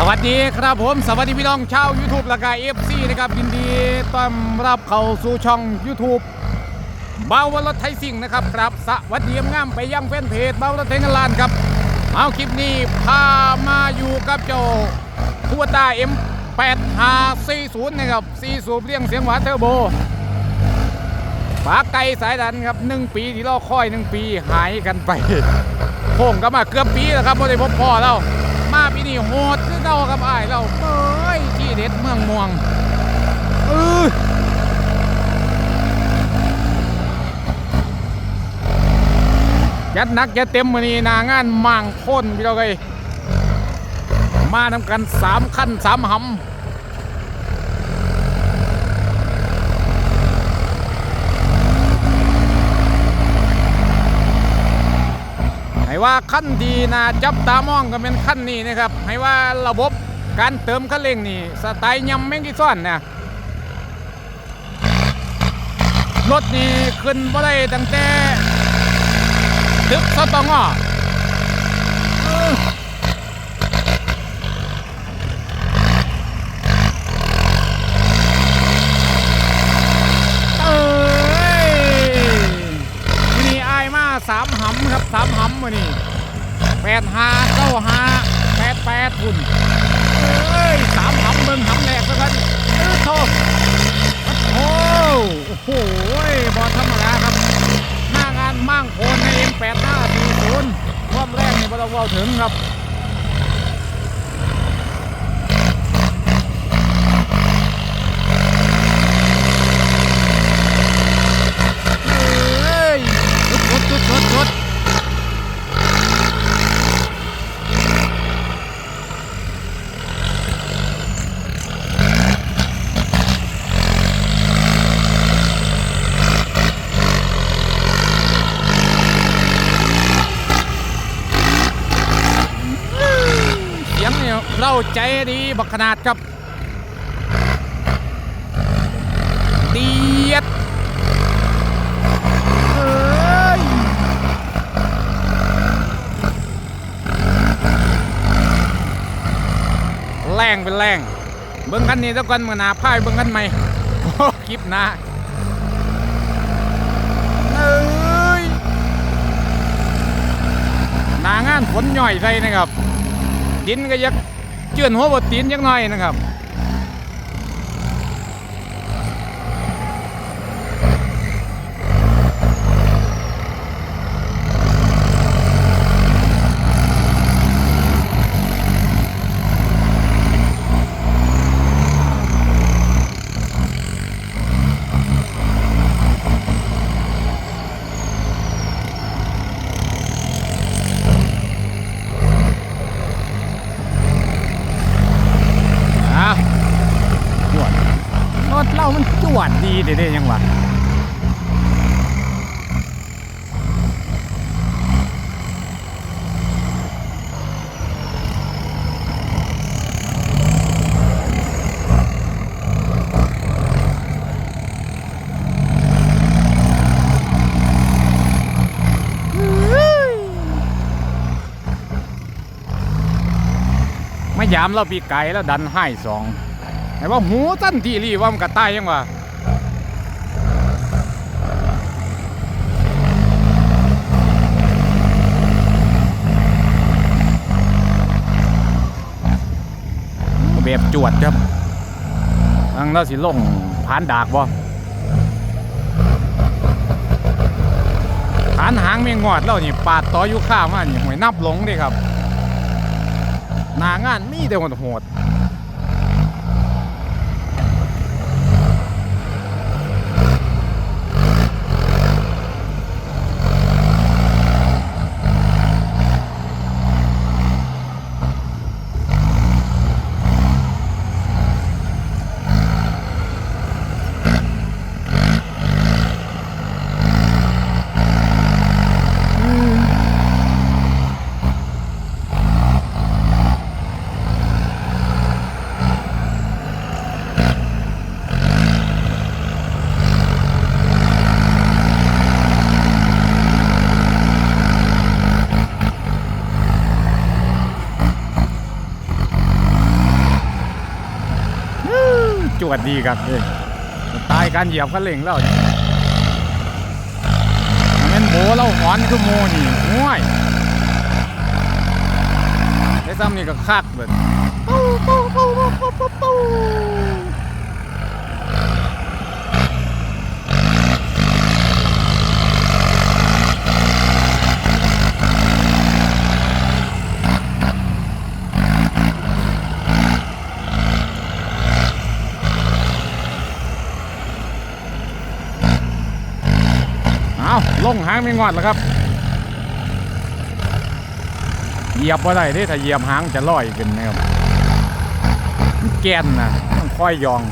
สวัสดีครับผม สวัสดีพี่น้องชาว YouTube และก็เอฟซีนะครับยินดีต้อนรับเข้าสู่ช่อง YouTube เบาวรถไทยสิ่งนะครับครับสวัสดีงามไปยังแฟนเพจเบาวรถไทยเงินล้านครับเอาคลิปนี้พามาอยู่กับเจ้าคูวต้า M8540 นะครับ4สูบเรียงเสียงหวานเทอร์โบฝาไก่สายดันครับหนึ่งปีที่รอคอยหนึ่งปีหายกันไปโค้งก็มาเกือบปีแล้วครับพอได้พบพ่อแล้วมา ปีนี้โหดคือเก่าครับอ้ายเราเอ้ยที่เด็ดเมืองม่วงเออยัดนักยัดเต็มมือนี้นางานมั่งค้นพี่เราเลยมาทำกันสามขั้นสามหำ ว่าขั้นดีนะจับตามองก็เป็นขั้นนี้นะครับให้ว่าระบบการเติมคันเร่งนี่สไตล์ยำแมงกีซ่อนนะรถนี่ขึ้นบ่ได้ตั้งแต่ตึกสตอเออเอ้ย ทีนี้อายมาสามหำครับสามหำมานี่แป ดห้าเก้าห้าแปดแปดคุณเอ้ยสามหำเบิ่งหำแหลกแล้วกันเออโทษโอ้โอ้โหบอลธรรมดาครับ หน้างานมั่งโคนในเอ็มแปดห้าสี่ศูนย์ความแรกนี่บอลเราถึงครับ เอ้ยชุดชุดชุดชุดเสียงเนี่ยเรา ใจดีบักขนาดครับเดียดเอ้ยแรงเป็นแรงเบิ้งกันนี่ตะกันมือนาพายเบิ้งกันไหมโอ้คลิปนะเอ้ยนางานฝนย่อยใส่นะครับ ดินก็ยัก เจือนหัวบดตีนยักหน่อยนะครับ อะจวดรถเรามันจวดดีเด้ๆยังวะมา ยามเราปีไก่แล้วดันให้สองไอ้ว่าหูตั้นที่รีว่ามันกระต่ายยังวะแบบจวดครับอังเราสิลงผ่านดากบ่ผ่านหางเมียงอดเรานี่ปาดต่ออยู่ข้ามานี่หวยนับหลงด้ครับ หน้างานมีแต่คนโหด วดดีครับเลยตายการเหยียบคันเร่งแล้วนี่มันเป็นโบเราหอนคือโมนี่ห่วยได้ซ้ำนี่ก็คักเลยเอาลงหางไม่งอดหรอกครับ เหยียบว่าได้ที่ถ้าเหยียบหางจะลอยขึ้นนะครับแกนนะต้องค่อยยอง